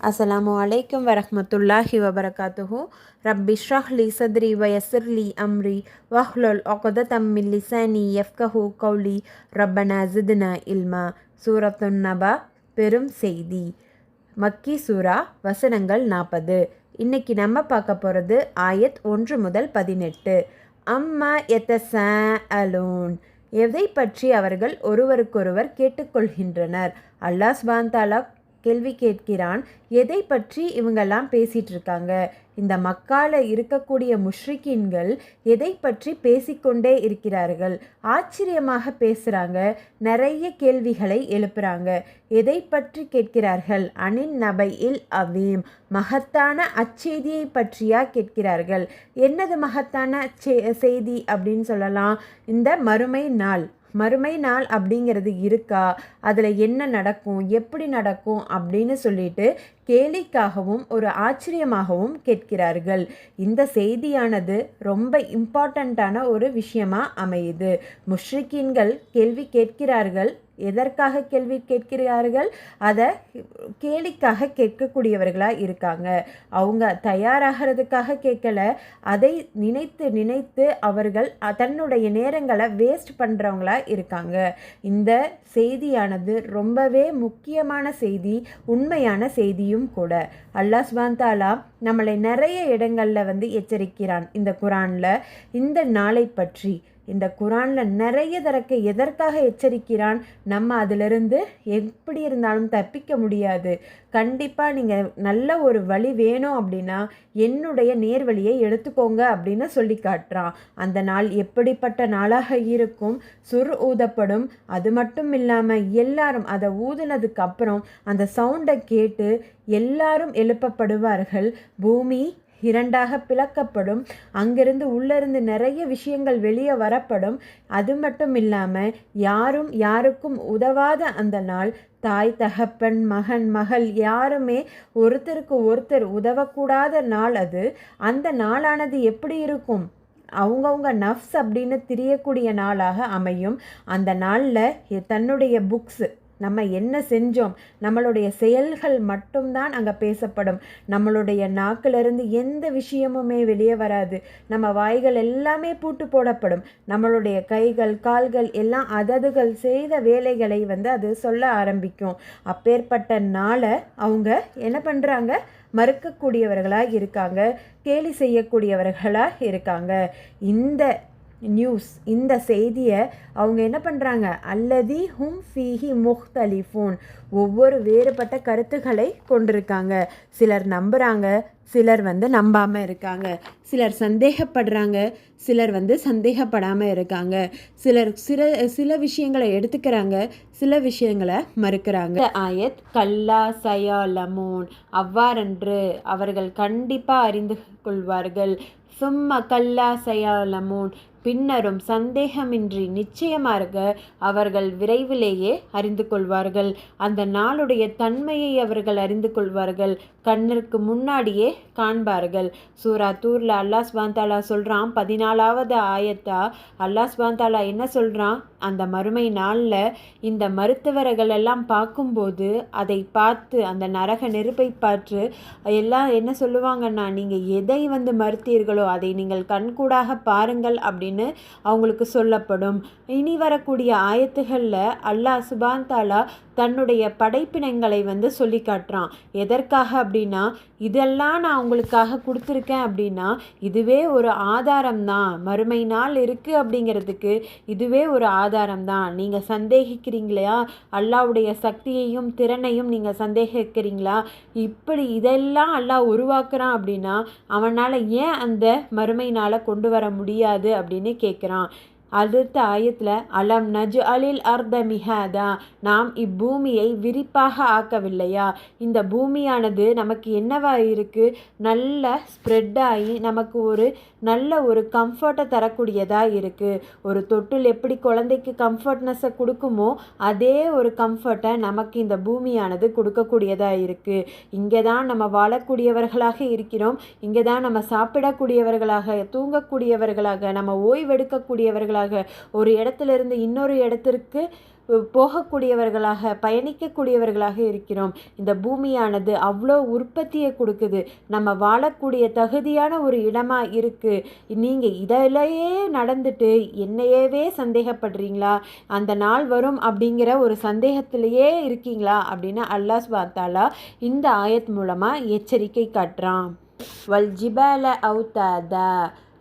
அஸ்ஸலாமு அலைக்கும் வரஹ்மத்துல்லாஹி வபரகாத்துஹூ. ரப்பி ஷ்ரஹ் சத்ரி வயசர்லி அம்ரி வஹ்லுல் ஒகததம் மின் லிசானி யஃப்கஹு கௌலி. ரப்பனா ஜித்னா இல்மா. சூரத்துன் நபா பெரும் செய்தி. மக்கி சூரா வசனங்கள் நாற்பது இன்னைக்கு நம்ம பார்க்க போகிறது ஆயத் ஒன்று முதல் பதினெட்டு. அம்மா எத்தச அலூன் எதை பற்றி அவர்கள் ஒருவருக்கொருவர் கேட்டுக்கொள்கின்றனர்? அல்லாஹ் ஸ்பாந்தாலா கேள்வி கேட்கிறான் எதை பற்றி இவங்கெல்லாம் பேசிகிட்டு இருக்காங்க இந்த மக்கால இருக்கக்கூடிய முஷ்ரிக்கீன்கள் எதை பற்றி பேசிக்கொண்டே இருக்கிறார்கள்? ஆச்சரியமாக பேசுகிறாங்க நிறைய கேள்விகளை எழுப்புறாங்க. எதை பற்றி கேட்கிறார்கள்? அனின் நபையில் அவீம் மகத்தான அச்செய்தியை பற்றியா கேட்கிறார்கள்? என்னது மகத்தான செய்தி அப்படின்னு சொல்லலாம். இந்த மறுமை நாள் மறுமை நாள் அப்படிங்கிறது இருக்கா? அதில் என்ன நடக்கும்? எப்படி நடக்கும்? அப்படின்னு சொல்லிட்டு கேலிக்காகவும் ஒரு ஆச்சரியமாகவும் கேட்கிறார்கள். இந்த செய்தியானது ரொம்ப இம்பார்ட்டண்ட்டான ஒரு விஷயமா அமையுது. முஷ்ரிக்கீன்கள் கேள்வி கேட்கிறார்கள். எதற்காக கேள்வி கேட்கிறார்கள்? அதை கேலிக்காக கேட்கக்கூடியவர்களாக இருக்காங்க. அவங்க தயாராகிறதுக்காக கேட்கல. அதை நினைத்து நினைத்து அவர்கள் தன்னுடைய நேரங்களை வேஸ்ட் பண்ணுறவங்களா இருக்காங்க. இந்த செய்தியானது ரொம்பவே முக்கியமான செய்தி உண்மையான செய்தியும் கூட. அல்லாஹ் சுபாந்தாலா நம்மளை நிறைய இடங்களில் வந்து எச்சரிக்கிறான் இந்த குரானில். இந்த நாளை பற்றி இந்த குரானில் நிறைய தரக்க எதற்காக எச்சரிக்கிறான்? நம்ம அதிலிருந்து எப்படி இருந்தாலும் தப்பிக்க முடியாது. கண்டிப்பாக நீங்கள் நல்ல ஒரு வழி வேணும் அப்படின்னா என்னுடைய நேர்வழியை எடுத்துக்கோங்க அப்படின்னு சொல்லி காட்டுறான். அந்த நாள் எப்படிப்பட்ட நாளாக இருக்கும்? சுர் ஊதப்படும். அது மட்டும் இல்லாமல் எல்லாரும் அதை ஊதுனதுக்கு அப்புறம் அந்த சவுண்டை கேட்டு எல்லாரும் எழுப்பப்படுவார்கள். பூமி இரண்டாக பிளக்கப்படும். அங்கிருந்து உள்ளிருந்து நிறைய விஷயங்கள் வெளியே வரப்படும். அது மட்டும் இல்லாமல் யாரும் யாருக்கும் உதவாத அந்த நாள். தாய் தகப்பன் மகன் மகள் யாருமே ஒருத்தருக்கு ஒருத்தர் உதவக்கூடாத நாள் அது. அந்த நாளானது எப்படி இருக்கும்? அவங்கவுங்க நஃப்ஸ் அப்படின்னு தெரியக்கூடிய நாளாக அமையும். அந்த நாளில் தன்னுடைய புக்ஸு நம்ம என்ன செஞ்சோம்? நம்மளுடைய செயல்கள் மட்டும்தான் அங்கே பேசப்படும். நம்மளுடைய நாக்கிலிருந்து எந்த விஷயமுமே வெளியே வராது. நம்ம வாய்கள் எல்லாமே பூட்டு போடப்படும். நம்மளுடைய கைகள் கால்கள் எல்லாம் அததுகள் செய்த வேலைகளை வந்து அது சொல்ல ஆரம்பிக்கும். அப்பேற்பட்ட நாளை அவங்க என்ன பண்ணுறாங்க மறுக்கக்கூடியவர்களாக இருக்காங்க. கேலி செய்யக்கூடியவர்களாக இருக்காங்க. இந்த நியூஸ் இந்த செய்தியை அவங்க என்ன பண்ணுறாங்க அல்லதி ஹும் ஃபீஹி முஹ்தலிஃபூன் ஒவ்வொரு வேறுபட்ட கருத்துக்களை கொண்டிருக்காங்க. சிலர் நம்புகிறாங்க சிலர் வந்து நம்பாமல் இருக்காங்க. சிலர் சந்தேகப்படுறாங்க சிலர் வந்து சந்தேகப்படாமல் இருக்காங்க. சிலர் சில சில விஷயங்களை எடுத்துக்கிறாங்க சில விஷயங்களை மறுக்கிறாங்க. ஆயத் கல்லா சயா லமோன் அவ்வாறென்று அவர்கள் கண்டிப்பாக அறிந்து கொள்வார்கள். சும்ம கல்லா சயா லமோன் பின்னரும் சந்தேகமின்றி நிச்சயமாக அவர்கள் விரைவிலேயே அறிந்து கொள்வார்கள். அந்த நாளுடைய தன்மையை அவர்கள் அறிந்து கொள்வார்கள். கண்ணிற்கு முன்னாடியே காண்பார்கள். சூரா தூர்ல அல்லாஸ் பாந்தாலா சொல்கிறான் பதினாலாவது ஆயத்தா. அல்லாஸ் பாந்தாலா என்ன சொல்கிறான் அந்த மறுமை நாளில் இந்த மருத்துவர்கள் எல்லாம் பார்க்கும்போது அதை பார்த்து அந்த நரக நெருப்பை பார்த்து எல்லாம் என்ன சொல்லுவாங்கன்னா நீங்கள் எதை வந்து மறுத்தீர்களோ அதை நீங்கள் கண்கூடாக பாருங்கள் அப்படின்னு அவங்களுக்கு சொல்லப்படும். இனி வரக்கூடிய ஆயத்துகளில் அல்லாஹ் சுபான் தாலா தன்னுடைய படைப்பினங்களை வந்து சொல்லி காட்டுறான். எதற்காக அப்படின்னா இதெல்லாம் நான் உங்களுக்காக கொடுத்துருக்கேன் அப்படின்னா இதுவே ஒரு ஆதாரம் தான். மறுமை நாள் இருக்குது அப்படிங்கிறதுக்கு இதுவே ஒரு ஆதாரம் தான். நீங்கள் சந்தேகிக்கிறீங்களா? அல்லாவுடைய சக்தியையும் திறனையும் நீங்கள் சந்தேகிக்கிறீங்களா? இப்படி இதெல்லாம் அல்லாஹ் உருவாக்குறான் அப்படின்னா அவனால் ஏன் அந்த மறுமை நாளை கொண்டு வர முடியாது? அப்படின்னு கேட்குறான் அடுத்த ஆயத்தில் அலம் நஜு அலில் அர்த மிஹாதா நாம் இப்பூமியை விரிப்பாக ஆக்கவில்லையா? இந்த பூமியானது நமக்கு என்னவா இருக்குது நல்ல ஸ்ப்ரெட் ஆகி நமக்கு ஒரு நல்ல ஒரு கம்ஃபர்ட்டை தரக்கூடியதாக இருக்குது ஒரு தொட்டில் எப்படி குழந்தைக்கு கம்ஃபர்ட்னஸை கொடுக்குமோ அதே ஒரு கம்ஃபர்ட்டை நமக்கு இந்த பூமியானது கொடுக்கக்கூடியதாக இருக்குது இங்கே தான் நம்ம வாழக்கூடியவர்களாக இருக்கிறோம். இங்கே தான் நம்ம சாப்பிடக்கூடியவர்களாக தூங்கக்கூடியவர்களாக நம்ம ஓய்வெடுக்கக்கூடியவர்களாக ஒரு இடத்துல இருந்து இன்னொரு இடத்திற்கு போகக்கூடியவர்களாக பயணிக்கக்கூடியவர்களாக இருக்கிறோம். இந்த பூமியானது அவ்வளோ உற்பத்தியை கொடுக்குது. நம்ம வாழக்கூடிய தகுதியான ஒரு இடமா இருக்குது நீங்கள் இதிலேயே நடந்துட்டு என்னையவே சந்தேகப்படுறீங்களா? அந்த நாள் வரும் அப்படிங்கிற ஒரு சந்தேகத்திலேயே இருக்கீங்களா? அப்படின்னு அல்லாஹ் பார்த்தாலா இந்த ஆயத் மூலமாக எச்சரிக்கை காட்டுறான். வல் ஜிபால அவுத்தாதா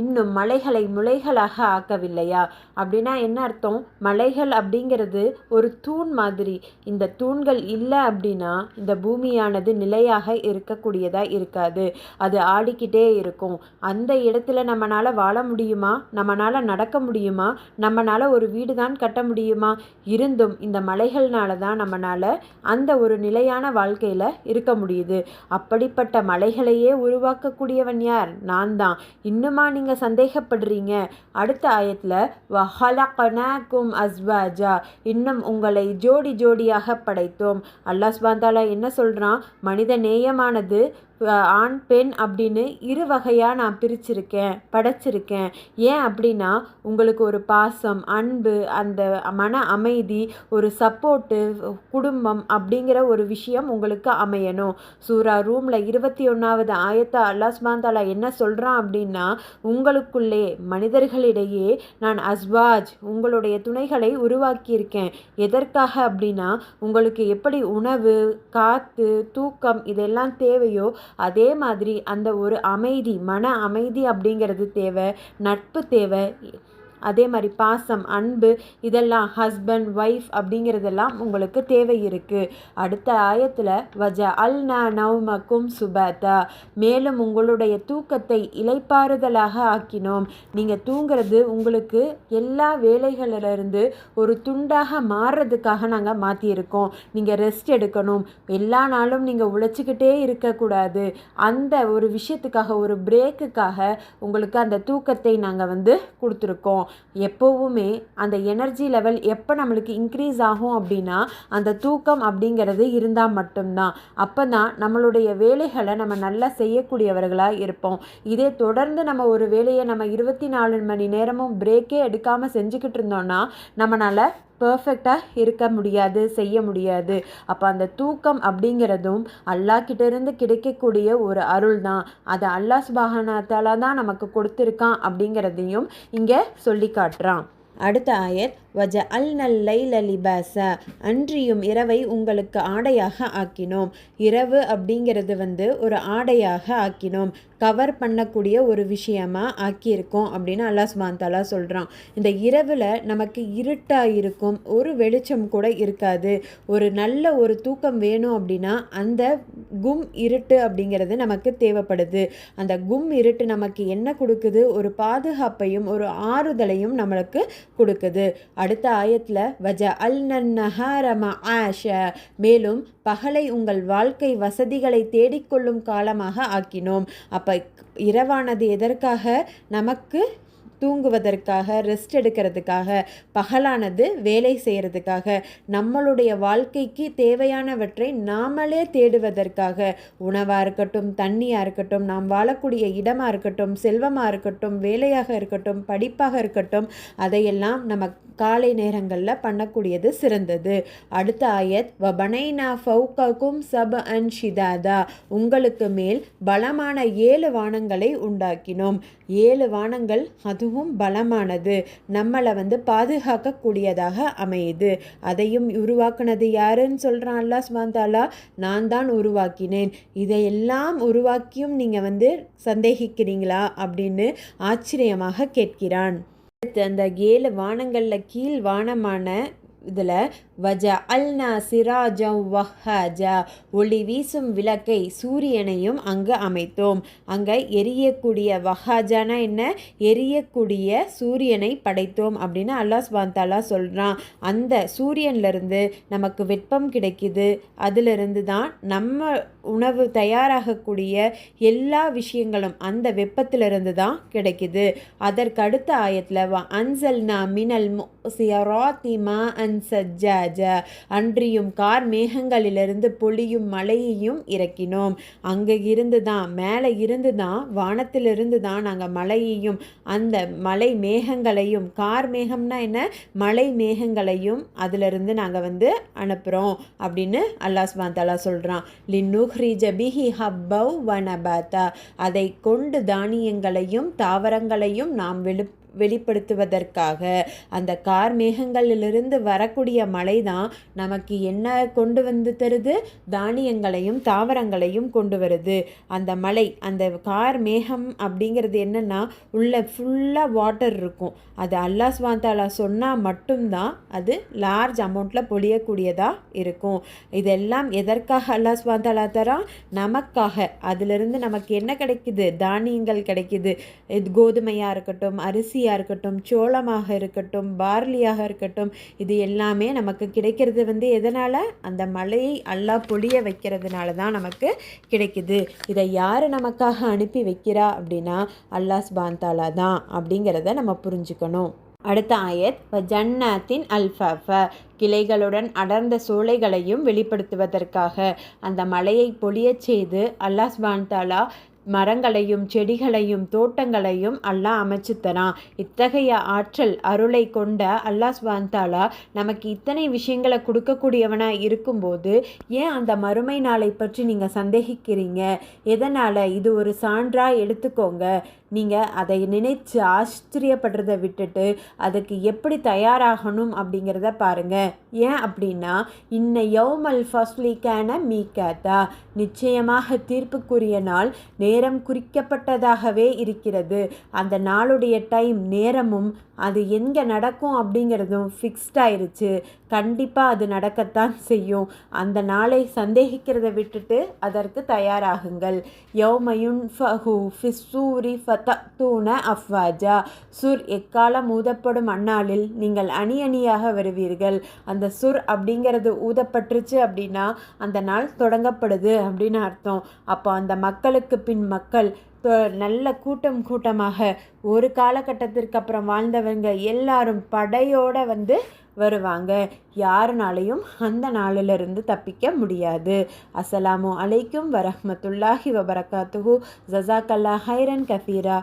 இன்னும் மலைகளை முளைகளாக ஆக்கவில்லையா? அப்படின்னா என்ன அர்த்தம்? மலைகள் அப்படிங்கிறது ஒரு தூண் மாதிரி. இந்த தூண்கள் இல்லை அப்படின்னா இந்த பூமியானது நிலையாக இருக்கக்கூடியதாக இருக்காது. அது ஆடிக்கிட்டே இருக்கும். அந்த இடத்துல நம்மளால் வாழ முடியுமா? நம்மளால் நடக்க முடியுமா? நம்மளால் ஒரு வீடு தான் கட்ட முடியுமா? இருந்தும் இந்த மலைகள்னால தான் நம்மளால் அந்த ஒரு நிலையான வாழ்க்கையில் இருக்க முடியுது. அப்படிப்பட்ட மலைகளையே உருவாக்கக்கூடியவன் யார்? நான் தான் இன்னுமா நீங்கள் நீங்கள் சந்தேகப்படுறீங்க. அடுத்த ஆயத்தில் வஹலகனாக்கும் அஸ்வாஜா. இன்னும் உங்களை ஜோடி ஜோடியாக படைத்தோம். அல்லாஹ் ஸ்பாந்தாலா என்ன சொல்கிறான் மனித நேயமானது ஆண் பெண் அப்படின்னு இரு வகையாக நான் பிரிச்சிருக்கேன் படைச்சிருக்கேன். ஏன் அப்படின்னா உங்களுக்கு ஒரு பாசம் அன்பு அந்த மன அமைதி ஒரு சப்போர்ட்டு குடும்பம் அப்படிங்கிற ஒரு விஷயம் உங்களுக்கு அமையணும். சூரா ரூமில் இருபத்தி ஒன்றாவது ஆயத்தா அல்லாஸ்மாந்தாலா என்ன சொல்கிறான் அப்படின்னா உங்களுக்குள்ளே மனிதர்களிடையே நான் அஸ்வாஜ் உங்களுடைய துணைகளை உருவாக்கியிருக்கேன். எதற்காக அப்படின்னா உங்களுக்கு எப்படி உணவு காற்று தூக்கம் இதெல்லாம் தேவையோ அதே மாதிரி அந்த ஒரு அமைதி மன அமைதி அப்படிங்கிறது தேவை நட்பு தேவை. அதே மாதிரி பாசம் அன்பு இதெல்லாம் ஹஸ்பண்ட் ஒய்ஃப் அப்படிங்கிறதெல்லாம் உங்களுக்கு தேவை இருக்குது அடுத்த ஆயத்தில் வஜ அல் நவுமக்கும் சுபதா மேலும் உங்களுடைய தூக்கத்தை இலைப்பாறுதலாக ஆக்கினோம். நீங்கள் தூங்கிறது உங்களுக்கு எல்லா வேலைகளிலிருந்து ஒரு துண்டாக மாறுறதுக்காக நாங்கள் மாற்றியிருக்கோம் நீங்கள் ரெஸ்ட் எடுக்கணும். எல்லா நாளும் நீங்கள் உழைச்சிக்கிட்டே இருக்கக்கூடாது. அந்த ஒரு விஷயத்துக்காக ஒரு பிரேக்குக்காக உங்களுக்கு அந்த தூக்கத்தை நாங்கள் வந்து கொடுத்துருக்கோம். எப்போவுமே அந்த எனர்ஜி லெவல் எப்போ நம்மளுக்கு இன்க்ரீஸ் ஆகும் அப்படின்னா அந்த தூக்கம் அப்படிங்கிறது இருந்தால் மட்டும்தான். அப்போ தான் நம்மளுடைய வேலைகளை நம்ம நல்லா செய்யக்கூடியவர்களாக இருப்போம். இதே தொடர்ந்து நம்ம ஒரு வேலையை நம்ம இருபத்தி நாலு மணி நேரமும் பிரேக்கே எடுக்காமல் செஞ்சுக்கிட்டு இருந்தோம்னா நம்மளால் பர்ஃபெக்டாக இருக்க முடியாது செய்ய முடியாது. அப்போ அந்த தூக்கம் அப்படிங்கிறதும் அல்லாக்கிட்டேருந்து கிடைக்கக்கூடிய ஒரு அருள் தான் அதை அல்லாஹ் சுபாகனத்தால் தான் நமக்கு கொடுத்துருக்கான் அப்படிங்கிறதையும் இங்கே சொல்லி காட்டுறான். அடுத்த ஆயர் வஜ அல் நல்லை லலிபாச அன்றியும் இரவை உங்களுக்கு ஆடையாக ஆக்கினோம். இரவு அப்படிங்கிறது வந்து ஒரு ஆடையாக ஆக்கினோம். கவர் பண்ணக்கூடிய ஒரு விஷயமா ஆக்கியிருக்கோம் அப்படின்னு அல்லாஹ் சுமாந்தாலா சொல்கிறான் இந்த இரவில் நமக்கு இருட்டாக இருக்கும் ஒரு வெளிச்சம் கூட இருக்காது. ஒரு நல்ல ஒரு தூக்கம் வேணும் அப்படின்னா அந்த கும் இருட்டு அப்படிங்கிறது நமக்கு தேவைப்படுது. அந்த கும் இருட்டு நமக்கு என்ன கொடுக்குது? ஒரு பாதுகாப்பையும் ஒரு ஆறுதலையும் நம்மளுக்கு கொடுக்குது. அடுத்த ஆயத்தில் வஜ அல் நஹாரம ஆஷ. மேலும் பகலை உங்கள் வாழ்க்கை வசதிகளை தேடிக்கொள்ளும் காலமாக ஆக்கினோம். அப்போ இரவானது எதற்காக? நமக்கு தூங்குவதற்காக ரெஸ்ட் எடுக்கிறதுக்காக பகலானது வேலை செய்கிறதுக்காக நம்மளுடைய வாழ்க்கைக்கு தேவையானவற்றை நாமளே தேடுவதற்காக உணவாக இருக்கட்டும் தண்ணியாக இருக்கட்டும் நாம் வாழக்கூடிய இடமாக இருக்கட்டும் செல்வமாக இருக்கட்டும் வேலையாக இருக்கட்டும் படிப்பாக இருக்கட்டும் அதையெல்லாம் நம்ம காலை நேரங்களில் பண்ணக்கூடியது சிறந்தது. அடுத்த ஆயத் வபனைனா ஃபவுக்கும் சப் அன் ஷிதாதா. உங்களுக்கு மேல் பலமான ஏழு வானங்களை உண்டாக்கினோம். ஏழு வானங்கள் அதுவும் பலமானது. நம்மளை வந்து பாதுகாக்கக்கூடியதாக அமையுது. அதையும் உருவாக்குனது யாருன்னு சொல்கிறான் அல்லா ஸ்மாந்தாலா நான் தான் உருவாக்கினேன். இதையெல்லாம் உருவாக்கியும் நீங்கள் வந்து சந்தேகிக்கிறீங்களா? அப்படின்னு ஆச்சரியமாக கேட்கிறான். அந்த ஏழு வானங்களில் கீழ் வானமான இதில் வஜ அல்னா சிராஜம் வஹஜா ஒளி வீசும் விளக்கை சூரியனையும் அங்கு அமைத்தோம். அங்கே எரியக்கூடிய வஹாஜானா என்ன? எரியக்கூடிய சூரியனை படைத்தோம் அப்படின்னு அல்லாஹ் ஸ்பாந்தாலா சொல்கிறான் அந்த சூரியன்லேருந்து நமக்கு வெப்பம் கிடைக்குது. அதிலிருந்து தான் நம்ம உணவு தயாராகக்கூடிய எல்லா விஷயங்களும் அந்த வெப்பத்திலிருந்து தான் கிடைக்குது. அதற்கு அடுத்த ஆயத்தில் வ அன்சல்னா மினல் சியராத்திமா சஹாபன் சஜ்ஜாஜ. அன்றியும் கார் மேகங்களிலிருந்து பொழியும் மழையையும் இறக்கினோம். அங்கே இருந்து தான் மேலே இருந்து தான் வானத்திலிருந்து தான் நாங்கள் மழையையும் அந்த மலை மேகங்களையும் கார் மேகம்னா என்ன? மலை மேகங்களையும் அதிலிருந்து நாங்கள் வந்து அனுப்புகிறோம் அப்படின்னு அல்லாஹ் சுபான் சொல்கிறான் லின்னுஹ்ரி ஜபிஹி ஹப்பவ் வனபாத்தா. அதை கொண்டு தானியங்களையும் தாவரங்களையும் நாம் வெளு வெளிப்படுத்துவதற்காக. அந்த கார் மேகங்களிலிருந்து வரக்கூடிய மழை தான் நமக்கு என்ன கொண்டு வந்து தருது? தானியங்களையும் தாவரங்களையும் கொண்டு வருது. அந்த மலை அந்த கார் மேகம் அப்படிங்கிறது என்னென்னா உள்ள ஃபுல்லாக வாட்டர் இருக்கும். அது அல்லா ஸ்வாந்தாலா சொன்னால் மட்டும்தான் அது லார்ஜ் அமௌண்ட்டில் பொழியக்கூடியதாக இருக்கும். இதெல்லாம் எதற்காக அல்லா ஸ்வாந்தாலா தரான் நமக்காக. அதிலிருந்து நமக்கு என்ன கிடைக்குது? தானியங்கள் கிடைக்குது. இது கோதுமையாக இருக்கட்டும் அரிசி அரிசியாக இருக்கட்டும் சோளமாக இருக்கட்டும் பார்லியாக இருக்கட்டும் இது எல்லாமே நமக்கு கிடைக்கிறது வந்து எதனால்? அந்த மழையை அல்லாஹ் பொழிய வைக்கிறதுனால தான் நமக்கு கிடைக்குது. இதை யார் நமக்காக அனுப்பி வைக்கிறா அப்படின்னா அல்லாஹ் பாந்தாலா தான் அப்படிங்கிறத நம்ம புரிஞ்சுக்கணும். அடுத்த ஆயத் ஜன்னாத்தின் அல்ஃபஃப கிளைகளுடன் அடர்ந்த சோலைகளையும் வெளிப்படுத்துவதற்காக. அந்த மலையை பொழியச் செய்து அல்லாஹ் பான்தாலா மரங்களையும் செடிகளையும் தோட்டங்களையும் அல்லாஹ் அமைச்சு தரான் இத்தகைய ஆற்றல் அருளை கொண்ட அல்லாஹ் ஸ்வாந்தாலா நமக்கு இத்தனை விஷயங்களை கொடுக்கக்கூடியவனாக இருக்கும்போது ஏன் அந்த மறுமை நாளை பற்றி நீங்கள் சந்தேகிக்கிறீங்க? எதனால் இது ஒரு சான்றாக எடுத்துக்கோங்க. நீங்கள் அதை நினைச்சு ஆச்சரியப்படுறதை விட்டுட்டு அதுக்கு எப்படி தயாராகணும் அப்படிங்கிறத பாருங்கள் ஏன் அப்படின்னா இன்ன யௌமல் ஃபஸ்லிக்கான கேத்தா நிச்சயமாக தீர்ப்புக்குரிய நாள் நேரம் குறிக்கப்பட்டதாகவே இருக்கிறது. அந்த நாளுடைய டைம் நேரமும் அது எங்கே நடக்கும் அப்படிங்கிறதும் ஃபிக்ஸ்ட் ஆயிருச்சு. கண்டிப்பாக அது நடக்கத்தான் செய்யும். அந்த நாளை சந்தேகிக்கிறத விட்டுட்டு அதற்கு தயாராகுங்கள். யௌமயுன் ஃபஹு ஃபிஸ்ஸூரி ஃபத்தூன அஃப்வாஜா. சுர் எக்காலம் ஊதப்படும் அந்நாளில் நீங்கள் அணி அணியாக வருவீர்கள். அந்த சுர் அப்படிங்கிறது ஊதப்பட்டுருச்சு அப்படின்னா அந்த நாள் தொடங்கப்படுது அப்படின்னு அர்த்தம். அப்போ அந்த மக்களுக்கு பின் மக்கள் நல்ல கூட்டம் கூட்டமாக ஒரு காலகட்டத்திற்கு அப்புறம் வாழ்ந்தவங்க எல்லாரும் படையோடு வந்து வருவாங்க. யாருனாலையும் அந்த நாளிலிருந்து தப்பிக்க முடியாது. அஸ்ஸலாமு அலைக்கும் வரஹமத்துல்லாஹி வபரகாத்துஹு. ஜசாக்கல்லா ஹைரன் கஃபீரா